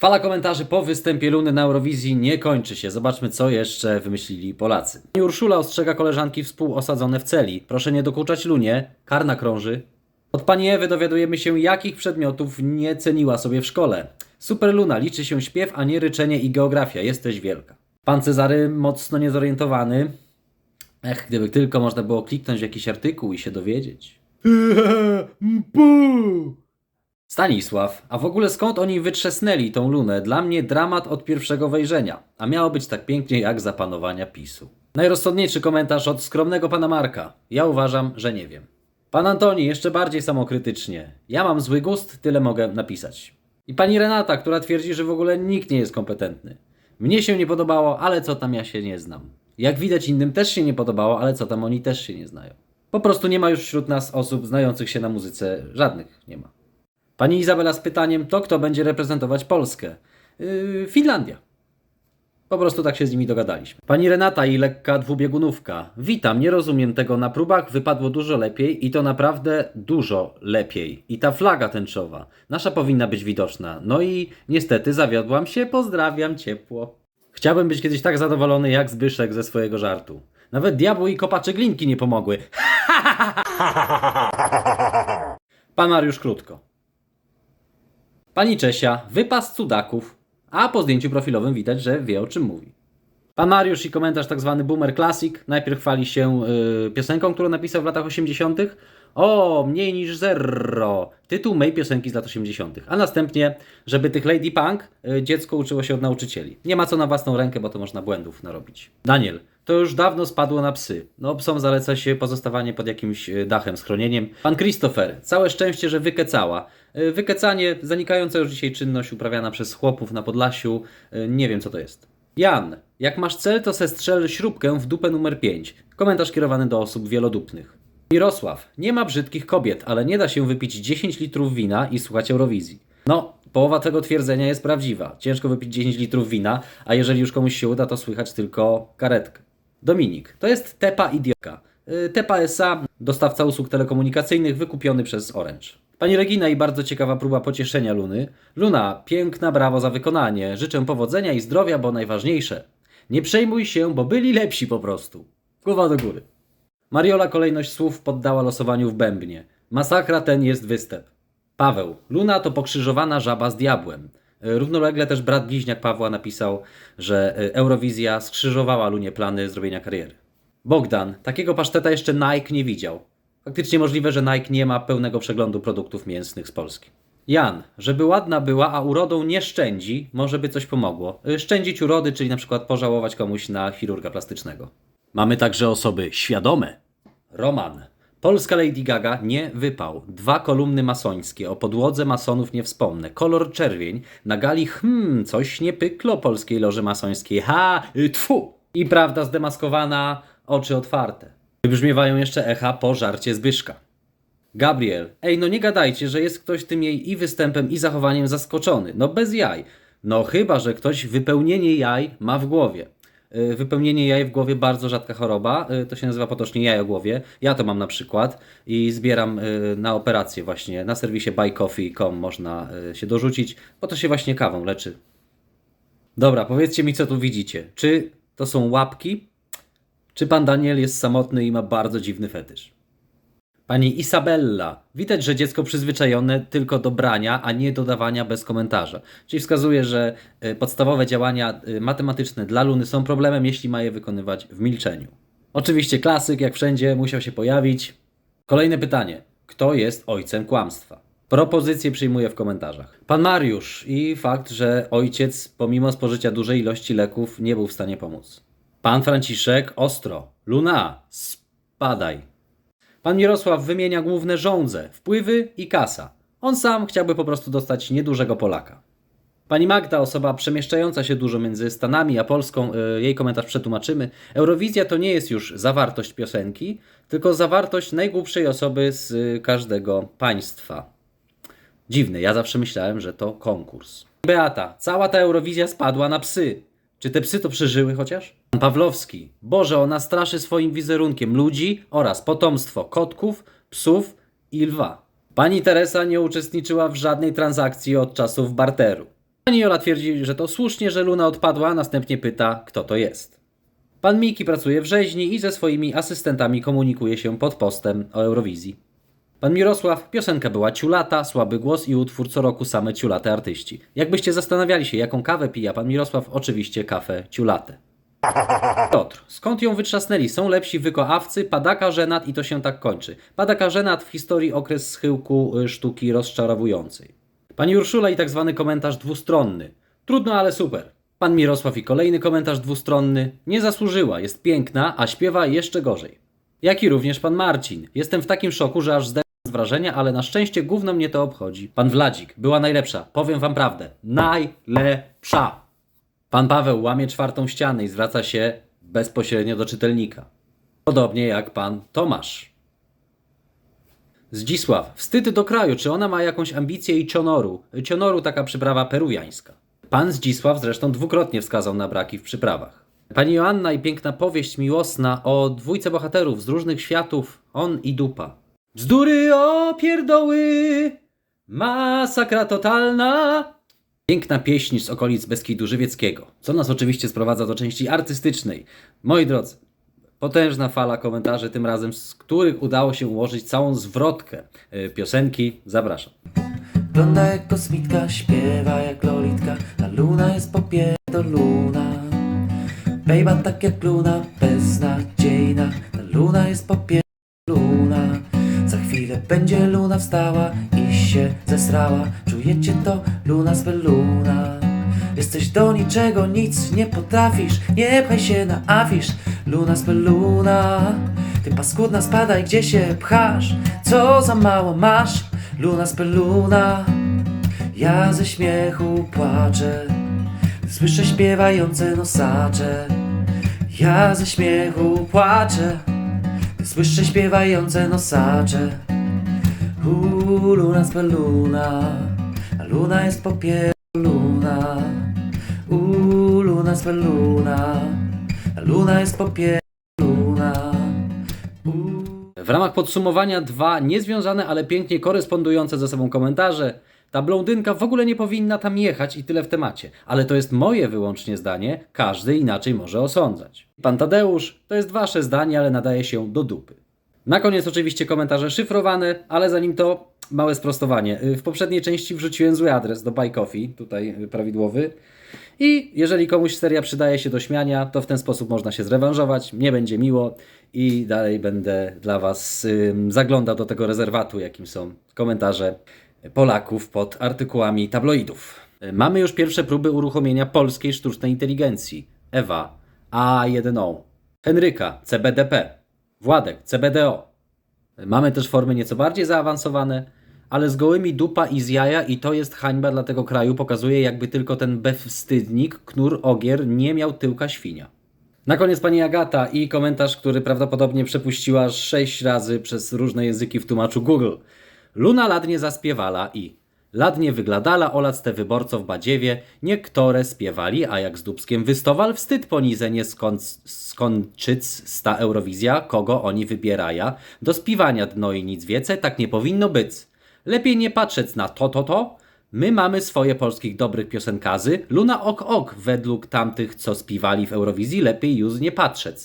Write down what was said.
Fala komentarzy po występie Luny na Eurowizji nie kończy się. Zobaczmy, co jeszcze wymyślili Polacy. Pani Urszula ostrzega koleżanki współosadzone w celi. Proszę nie dokuczać Lunie, karna krąży. Od pani Ewy dowiadujemy się, jakich przedmiotów nie ceniła sobie w szkole. Super Luna, liczy się śpiew, a nie ryczenie i geografia. Jesteś wielka. Pan Cezary mocno niezorientowany. Ech, gdyby tylko można było kliknąć w jakiś artykuł i się dowiedzieć. Stanisław, a w ogóle skąd oni wytrzesnęli tą lunę? Dla mnie dramat od pierwszego wejrzenia, a miało być tak pięknie jak za panowania PiSu. Najrozsądniejszy komentarz od skromnego pana Marka. Ja uważam, że nie wiem. Pan Antoni jeszcze bardziej samokrytycznie. Ja mam zły gust, tyle mogę napisać. I pani Renata, która twierdzi, że w ogóle nikt nie jest kompetentny. Mnie się nie podobało, ale co tam ja się nie znam. Jak widać innym też się nie podobało, ale co tam oni też się nie znają. Po prostu nie ma już wśród nas osób znających się na muzyce, żadnych nie ma. Pani Izabela z pytaniem, to kto będzie reprezentować Polskę? Yy, Finlandia. Po prostu tak się z nimi dogadaliśmy. Pani Renata i lekka dwubiegunówka. Witam, nie rozumiem tego. Na próbach wypadło dużo lepiej i to naprawdę dużo lepiej. I ta flaga tęczowa. Nasza powinna być widoczna. No i niestety zawiodłam się. Pozdrawiam ciepło. Chciałbym być kiedyś tak zadowolony jak Zbyszek ze swojego żartu. Nawet diabły i kopacze glinki nie pomogły. Pan Mariusz krótko. Pani Czesia, wypas cudaków, a po zdjęciu profilowym widać, że wie o czym mówi. Pan Mariusz i komentarz tak zwany Boomer Classic najpierw chwali się yy, piosenką, którą napisał w latach 80. O, mniej niż zero. Tytuł mej piosenki z lat 80. A następnie, żeby tych Lady Punk yy, dziecko uczyło się od nauczycieli. Nie ma co na własną rękę, bo to można błędów narobić. Daniel, to już dawno spadło na psy. No, psom zaleca się pozostawanie pod jakimś y, dachem, schronieniem. Pan Christopher, całe szczęście, że wykecała. Y, Wykecanie, zanikająca już dzisiaj czynność uprawiana przez chłopów na Podlasiu. Y, Nie wiem, co to jest. Jan, jak masz cel, to se strzel śrubkę w dupę numer 5. Komentarz kierowany do osób wielodupnych. Mirosław, nie ma brzydkich kobiet, ale nie da się wypić 10 litrów wina i słuchać Eurowizji. No, połowa tego twierdzenia jest prawdziwa. Ciężko wypić 10 litrów wina, a jeżeli już komuś się uda, to słychać tylko karetkę. Dominik, to jest Tepa Idiotka. Y, Tepa SA, dostawca usług telekomunikacyjnych wykupiony przez Orange. Pani Regina i bardzo ciekawa próba pocieszenia Luny. Luna, piękna brawo za wykonanie. Życzę powodzenia i zdrowia, bo najważniejsze. Nie przejmuj się, bo byli lepsi po prostu. Głowa do góry. Mariola kolejność słów poddała losowaniu w bębnie. Masakra ten jest występ. Paweł. Luna to pokrzyżowana żaba z diabłem. E, Równolegle też brat bliźniak Pawła napisał, że e, Eurowizja skrzyżowała Lunie plany zrobienia kariery. Bogdan. Takiego paszteta jeszcze Nike nie widział. Faktycznie możliwe, że Nike nie ma pełnego przeglądu produktów mięsnych z Polski. Jan, żeby ładna była, a urodą nie szczędzi, może by coś pomogło. Y, Szczędzić urody, czyli na przykład pożałować komuś na chirurga plastycznego. Mamy także osoby świadome. Roman. Polska Lady Gaga nie wypał. Dwa kolumny masońskie. O podłodze masonów nie wspomnę. Kolor czerwień. Na gali hmm, coś nie pyklo polskiej loży masońskiej. Ha, y, tfu. I prawda zdemaskowana, oczy otwarte. Wybrzmiewają jeszcze echa po żarcie Zbyszka. Gabriel, ej, no nie gadajcie, że jest ktoś tym jej i występem, i zachowaniem zaskoczony. No bez jaj. No chyba, że ktoś wypełnienie jaj ma w głowie. Y, Wypełnienie jaj w głowie bardzo rzadka choroba. y, To się nazywa potocznie jajogłowie. Ja to mam na przykład i zbieram y, na operację właśnie. Na serwisie buycoffee.com można się dorzucić, bo to się właśnie kawą leczy. Dobra, powiedzcie mi, co tu widzicie. Czy to są łapki, czy pan Daniel jest samotny i ma bardzo dziwny fetysz? Pani Isabella. Widać, że dziecko przyzwyczajone tylko do brania, a nie dodawania bez komentarza. Czyli wskazuje, że y, podstawowe działania y, matematyczne dla Luny są problemem, jeśli ma je wykonywać w milczeniu. Oczywiście klasyk, jak wszędzie, musiał się pojawić. Kolejne pytanie. Kto jest ojcem kłamstwa? Propozycje przyjmuję w komentarzach. Pan Mariusz i fakt, że ojciec pomimo spożycia dużej ilości leków nie był w stanie pomóc. Pan Franciszek ostro. Luna, spadaj. Pan Mirosław wymienia główne żądze, wpływy i kasa. On sam chciałby po prostu dostać niedużego Polaka. Pani Magda, osoba przemieszczająca się dużo między Stanami a Polską, y, jej komentarz przetłumaczymy. Eurowizja to nie jest już zawartość piosenki, tylko zawartość najgłupszej osoby z y, każdego państwa. Dziwne, ja zawsze myślałem, że to konkurs. Beata, cała ta Eurowizja spadła na psy. Czy te psy to przeżyły chociaż? Pan Pawlowski, Boże, ona straszy swoim wizerunkiem ludzi oraz potomstwo kotków, psów i lwa. Pani Teresa nie uczestniczyła w żadnej transakcji od czasów barteru. Pani Jola twierdzi, że to słusznie, że Luna odpadła, a następnie pyta, kto to jest. Pan Miki pracuje w rzeźni i ze swoimi asystentami komunikuje się pod postem o Eurowizji. Pan Mirosław, piosenka była ciulata, słaby głos i utwór co roku same ciulate artyści. Jakbyście zastanawiali się, jaką kawę pija pan Mirosław, oczywiście kawę ciulatę. Piotr, skąd ją wytrzasnęli? Są lepsi wykoawcy, padaka żenat i to się tak kończy. Padaka żenat w historii okres schyłku y, sztuki rozczarowującej. Pani Urszula i tak zwany komentarz dwustronny. Trudno, ale super. Pan Mirosław i kolejny komentarz dwustronny. Nie zasłużyła, jest piękna, a śpiewa jeszcze gorzej. Jak i również pan Marcin. Jestem w takim szoku, że aż zdechłem z wrażenia, ale na szczęście gówno mnie to obchodzi. Pan Wladzik, była najlepsza. Powiem wam prawdę. Najlepsza. Pan Paweł łamie czwartą ścianę i zwraca się bezpośrednio do czytelnika. Podobnie jak pan Tomasz. Zdzisław, wstyd do kraju, czy ona ma jakąś ambicję i cionoru? Cionoru taka przyprawa peruwiańska. Pan Zdzisław zresztą dwukrotnie wskazał na braki w przyprawach. Pani Joanna i piękna powieść miłosna o dwójce bohaterów z różnych światów, on i dupa. Bzdury o pierdoły, masakra totalna. Piękna pieśń z okolic Beskidu Żywieckiego, co nas oczywiście sprowadza do części artystycznej. Moi drodzy, potężna fala komentarzy, tym razem z których udało się ułożyć całą zwrotkę y, piosenki. Zapraszam. Wygląda jak kosmitka, śpiewa jak lolitka A luna jest popierdoluna Bejba tak jak luna, beznadziejna Ta luna jest popierdoluna będzie luna wstała i się zesrała. Czujecie to? Luna z Jesteś do niczego, nic nie potrafisz. Nie pchaj się na afisz. Luna z Ty paskudna spadaj, gdzie się pchasz? Co za mało masz? Luna z Ja ze śmiechu płaczę. Słyszę śpiewające nosacze. Ja ze śmiechu płaczę. Słyszę śpiewające nosacze Uuu, luna z luna jest popierdoluna Uuu, luna z luna jest popierdoluna Uuu. W ramach podsumowania dwa niezwiązane, ale pięknie korespondujące ze sobą komentarze. Ta blondynka w ogóle nie powinna tam jechać i tyle w temacie. Ale to jest moje wyłącznie zdanie, każdy inaczej może osądzać. Pan Tadeusz, to jest wasze zdanie, ale nadaje się do dupy. Na koniec oczywiście komentarze szyfrowane, ale zanim to małe sprostowanie. Y, W poprzedniej części wrzuciłem zły adres do Buy Coffee, tutaj y, prawidłowy. I jeżeli komuś seria przydaje się do śmiania, to w ten sposób można się zrewanżować, nie będzie miło i dalej będę dla Was zaglądał do tego rezerwatu, jakim są komentarze Polaków pod artykułami tabloidów. Y, Mamy już pierwsze próby uruchomienia polskiej sztucznej inteligencji. Ewa, A1O, Henryka, CBDP, Władek, CBDO. Mamy też formy nieco bardziej zaawansowane, ale z gołymi dupa i z jaja i to jest hańba dla tego kraju, pokazuje jakby tylko ten bewstydnik, knur ogier, nie miał tyłka świnia. Na koniec pani Agata i komentarz, który prawdopodobnie przepuściła sześć razy przez różne języki w tłumaczu Google. Luna ladnie zaspiewala i ladnie wygladala olac te wyborców badziewie, niektóre spiewali, a jak z Dubskiem wystowal wstyd ponizenie skąd, skądczyc sta Eurowizja, kogo oni wybieraja, do spiwania dno i nic wiece, tak nie powinno być. Lepiej nie patrzeć na to, to, to. My mamy swoje polskich dobrych piosenkarzy. Luna ok ok według tamtych, co spiwali w Eurowizji, lepiej już nie patrzeć.